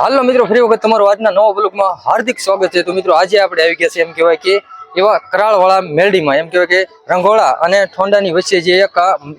હાલો મિત્રો, ફરી વખત તમારો આજના નવા બ્લોગમાં હાર્દિક સ્વાગત છે. તો મિત્રો, આજે આપણે આવી ગયા છે એમ કહેવાય કે એવા કરાળવાળા મેરડીમાં એમ કહેવાય કે રંગોળા અને ઠોંડાની વચ્ચે જે એક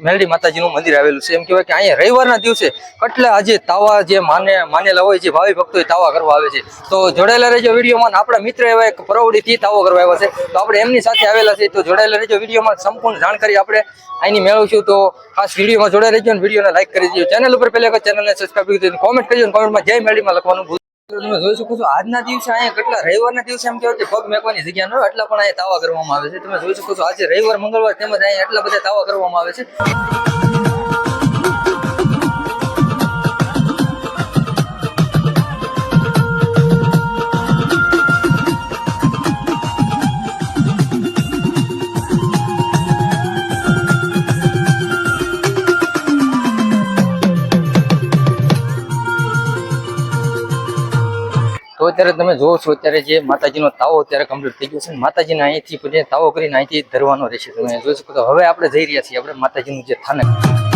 મેરડી માતાજીનું મંદિર આવેલું છે, એમ કહેવાય કે અહીંયા રવિવારના દિવસે કેટલા આજે તાવા જે માને, માનેલા હોય, જે ભાવિ ભક્તો તાવા કરવા આવે છે. તો જોડાયેલા રહેજો વિડીયોમાં, આપણા મિત્ર એવા એક પરવડીથી તાવો કરવા આવ્યા છે. તો આપણે એમની સાથે આવેલા છે તો જોડાયેલા રહેજો વિડીયોમાં, સંપૂર્ણ જાણકારી આપણે અહીંની મેળવશું. તો ખાસ વિડીયોમાં જોડાઈ રહેજો અને વિડીયોને લાઈક કરી દેજો. ચેનલ ઉપર પહેલા ચેનલને સબસ્ક્રાઈબ કરી દેજો કોમેન્ટ કરજો કોમેન્ટમાં જય મેળીમાં લખવાનું તમે જોઈ શકો આજના દિવસે અહીંયા કેટલા, રવિવારના દિવસે એમ કહેવાય કે પગ મેકવાની જગ્યા ન હોય એટલા પણ અહીંયા તાવા કરવામાં આવે છે. તમે જોઈ શકો છો, આજે રવિવાર, મંગળવાર તેમજ અહીંયા એટલા બધા તાવા કરવામાં આવે છે. અત્યારે તમે જોવો છો, અત્યારે જે માતાજીનો તાવો અત્યારે કમ્પ્લીટ થઈ ગયો છે. માતાજીને અહીંથી તાવો કરીને અહીંથી ધરવાનો રહેશે. તમે જોઈ શકો તો હવે આપણે જઈ રહ્યા છીએ, આપણે માતાજીનું જે સ્થાનક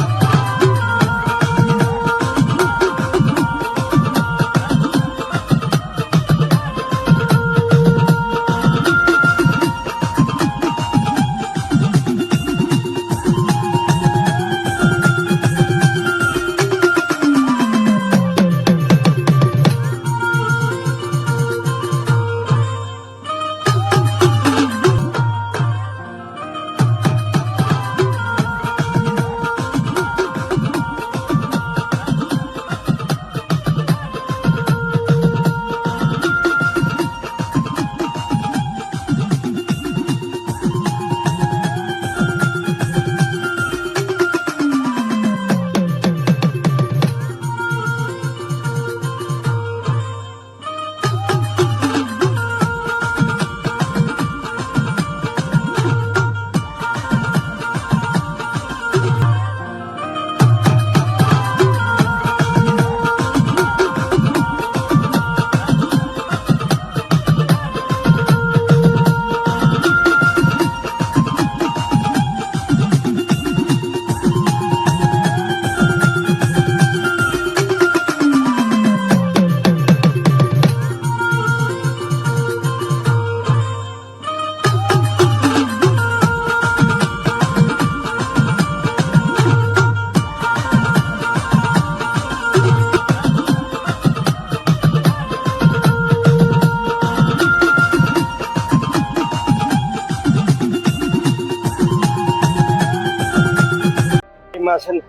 માં છે ને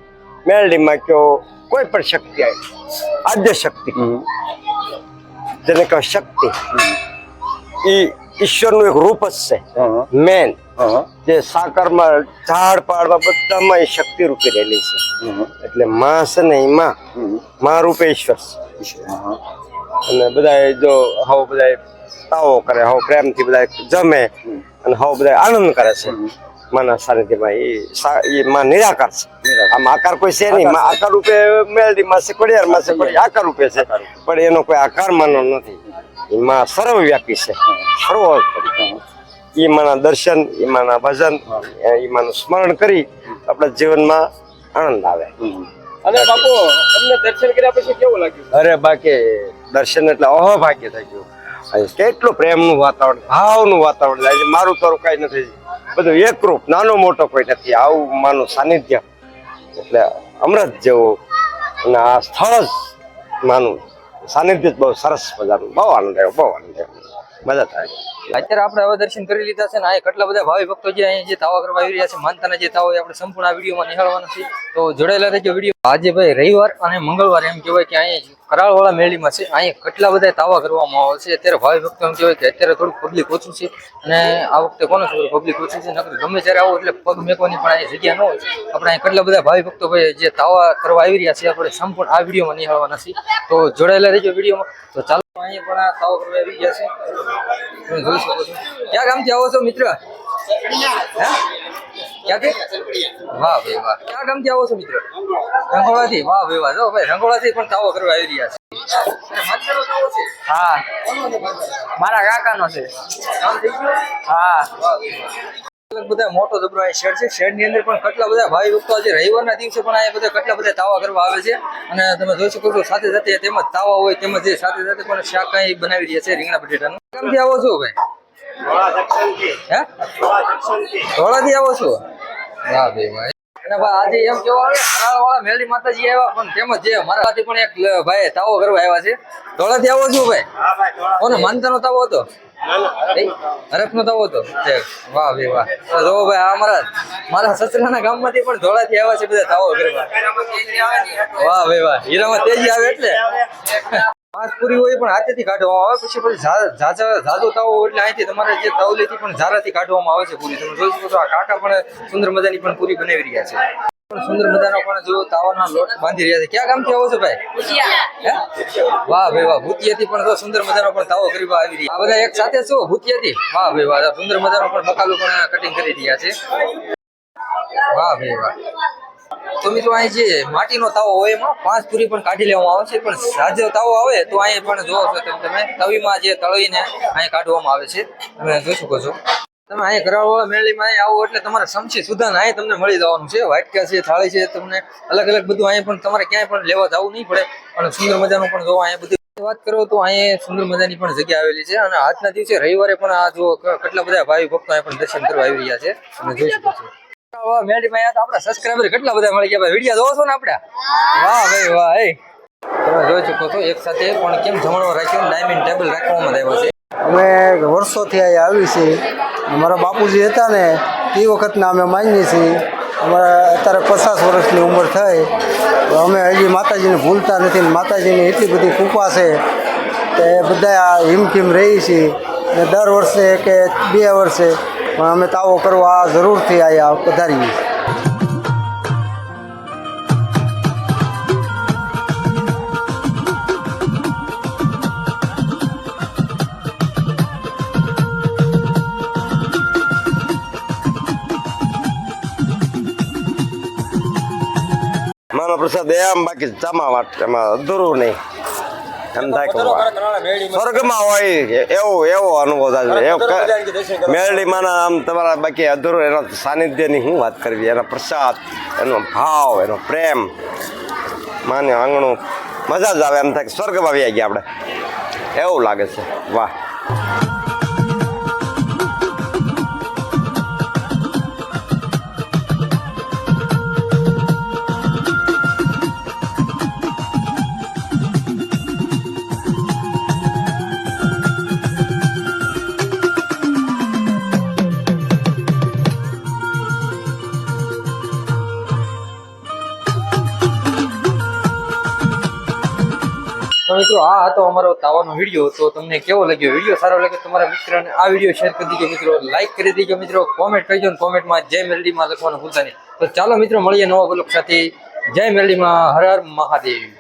મેલડીમાં કયો કોઈ પણ શક્તિ આવી આદ્ય શક્તિ. જેને કહો શક્તિ. એ ઈશ્વરનું એક રૂપ જ છે મેન. જે સાકરમાં ઝાડ પાડવા બધામાં એ શક્તિ રૂપી રહેલી છે. એટલે માં છે ને એમાં માં. રૂપે ઈશ્વર છે. અને બધા જો હવ બધા તાવો કરે હવ પ્રેમથી બધા જમે અને હવ બધા આનંદ કરે છે. માના સાનિધ્યમાં એ એ માં નિરાકાર છે. આમ આકાર કોઈ છે નહીં. માં આકાર રૂપે મેલડી માં છે કોડિયારમાં છે કોડિયાર આકાર રૂપે છે. પણ એનો કોઈ આકાર માનો નથી. એમાં સર્વવ્યાપી છે. સર્વ એ માના દર્શન એ માના ભજન એ માનું સ્મરણ કરી આપણા જીવનમાં આનંદ આવે. અને બાપુ તમને દર્શન કર્યા પછી કેવું લાગ્યું? અરે બાકી દર્શન એટલે અહભાગ્ય થઈ ગયું. કેટલું પ્રેમનું વાતાવરણ ભાવનું વાતાવરણ થાય મારું તારું કઈ નથી. બધું એકરૂપ નાનો મોટો કોઈ નથી. આવું માનું સાનિધ્ય. એટલે અમૃત જેવું. અને આ સ્થળ જ માનું. સાનિધ્ય જ બહુ સરસ મજાનું. બહુ આનંદ આવ્યો, બહુ આનંદ આવ્યો. મજા થાય. અત્યારે આપણે હવે દર્શન કરી લીધા છે ને આ કેટલા બધા ભાવિ ભક્તો જે અહીંયા જે તાવા કરવા આવી રહ્યા છે, માનતાના જે તાવો આપણે સંપૂર્ણ આ વિડીયોમાં નિહાળવાના છે તો જોડાયેલા રહેજો વીડિયો. આજે ભાઈ રવિવાર અને મંગળવાર એમ કહેવાય કે અહીંયા કરાળવાળા મેળીમાં છે. અહીંયા કેટલા બધા તાવા કરવામાં આવે છે. અત્યારે ભાવિ ભક્તો એમ કહેવાય કે અત્યારે થોડુંક પબ્લિક ઓછું છે અને આ વખતે કોને ખબર પબ્લિક ઓછું છે? નકર ગમે ત્યારે આવો એટલે પગ મેકવાની પણ અહીંયા જગ્યા ન હોય. આપણે અહીંયા કેટલા બધા ભાવિ ભક્તો ભાઈ જે તાવા કરવા આવી રહ્યા છે, આપણે સંપૂર્ણ આ વિડીયોમાં નિહાળવાના છે તો જોડાયેલા રહેજો વિડીયોમાં. તો ચાલો, અહીંયા પણ આ તાવા કરવા આવી ગયા છે. તમે જોઈ શકો છો. ક્યાં ગામથી આવો છો મિત્ર? ક્યાંથી? વાહ ભાઈ, વાહ. ક્યાં ગામથી આવો છો મિત્ર? રંગોળાથી? વાહ ભાઈ, વાહ. જો ભાઈ, રંગોળાથી પણ તાવો કરવા આવી રહ્યા છે. હા? મારા કાકાનો છે? હા. બધા મોટો જબરો શેડ છે. શેડની અંદર પણ કેટલા બધા ભાઈ ભક્તો આજે રવિવારના દિવસે પણ અહીંયા બધા કેટલા બધા તાવા કરવા આવે છે. અને તમે જોઈ શકો છો, સાથે સાથે તેમજ તાવા હોય તેમજ સાથે સાથે પણ શાક બનાવી રહ્યા છે રીંગણા બટેટાનું. કેમથી આવો છો ભાઈ? હે? આવો છો? વાહ ભાઈ વાહ. અને ભાઈ આજે એમ કેવા આવે મેલડી માતાજી આવ્યા પણ તેમજ જે મારા સાથે પણ એક ભાઈ તાવો કરવા આવ્યા છે. ધોળાથી આવો છું ભાઈ? કોને માનતાનો તાવો હતો? હરફ નો તાવો. હતો? વાહ ભાઈ વાહ. જો ભાઈ આ મારા મારા સસરાના ગામમાંથી પણ ધોળાથી આવ્યા છે બધા તાવો કરવા. વાહ ભાઈ વાહ. હીરામાં તેજી આવે એટલે? પાંચ પૂરી હોય પણ હાથેથી કાઢવામાં આવે. પછી પછી ઝાઝા ઝાઝો તાવો એટલે અહીંથી તમારે જે તવલેથી પણ ઝારાથી કાઢવામાં આવે છે પૂરી. તમે જોઈ શકો છો આ કાકા પણ સુંદર મજાની પણ પૂરી બનાવી રહ્યા છે. પણ સુંદર મજાનો પણ જો તાવાના લોટ બાંધી રહ્યા છે. ક્યાં ગામથી આવો છો ભાઈ? વાહ ભાઈ વાહ ભૂતિયાથી પણ જો સુંદર મજાનો પણ તાવો કરી આવી રહ્યા. આ બધા એક સાથે છો ભૂતિયાથી? વાહ ભાઈ વાહ સુંદર મજાનો પણ મકાલો પણ કટિંગ કરી રહ્યા છે. વાહ ભાઈ વાહ. તો મિત્રો અહીં જે માટીનો તાવો હોય એમાં પાંચ પૂરી પણ કાઢી લેવામાં આવે છે, પણ સાજો તાવો આવે તો અહીં પણ જોવો છો તમે તમે. તવીમાં જે તળીને અહીં કાઢવામાં આવે છે, તમે જોઈ શકો છો. તમે અહીં કરાવવા મેળીમાં અહીં આવો એટલે તમારે સમસી સુધાન અહીં તમને મળી જવાનું છે. વાટકા છે, થાળી છે, તમને અલગ અલગ બધું અહીં પણ તમારે ક્યાંય પણ લેવા જવું નહીં પડે. અને સુંદર મજાનું પણ જોવા અહીંયા બધું. વાત કરો તો અહીંયા સુંદર મજાની પણ જગ્યા આવેલી છે અને આજના દિવસે રવિવારે પણ આ જો કેટલા બધા ભાઈ ભક્તો અહીં પણ દર્શન કરવા આવી રહ્યા છે અને જોઈ શકો છો. મેલડીમાં આયા આપણા સબસ્ક્રાઇબર કેટલા બધા મળી ગયા ભાઈ? વીડિયો જોવો આપણે? વાહ, ભાઈ, વાહ એ તમે જોઈ શકો છો એક પણ કેમ જમણો રાખ્યો? ડાયમંડ ટેબલ રાખવામાં આવ્યો અમે વર્ષોથી અહીંયા આવી છીએ. મારા બાપુજી હતા ને એ વખતના અમે માનીએ છીએ. અમારા અત્યારે પચાસ વર્ષની ઉંમર થઈ. અમે હજી માતાજીને ભૂલતા નથી માતાજીની એટલી બધી કૃપા છે કે બધા હિમખીમ રહી છીએ. ને દર વર્ષે કે બે વર્ષે પણ અમે તાવો કરવા જરૂરથી અહીંયા પધારીએ. માનો પ્રસાદ એમ બાકી ચામા વાટ એમાં અધૂરું નહીં. એમ થાય કે સ્વર્ગમાં હોય એવો એવો અનુભવ થાય મેરડી માના આમ તમારા બાકી અધૂરો એના સાનિધ્યની શું વાત કરવી? એના પ્રસાદ એનો ભાવ એનો પ્રેમ માને આંગણું. મજા જ આવે એમ થાય કે સ્વર્ગમાં આવી ગયા આપણે. એવું લાગે છે. વાહ. તો મિત્રો, આ હતો અમારો તાવાનો વીડિયો તો તમને કેવો લાગ્યો? વીડિયો સારો લાગે તો તમારા મિત્રોને આ વીડિયો શેર કરી દીજો મિત્રો. લાઈક કરી દીજો મિત્રો. કોમેન્ટ કરજો ને કોમેન્ટમાં જય મેલડીમાં લખવાનું ભૂલતા નહીં. તો ચાલો મિત્રો, મળીએ નવા બ્લોગ સાથે. જય મેલડીમાં. હર હર મહાદેવ.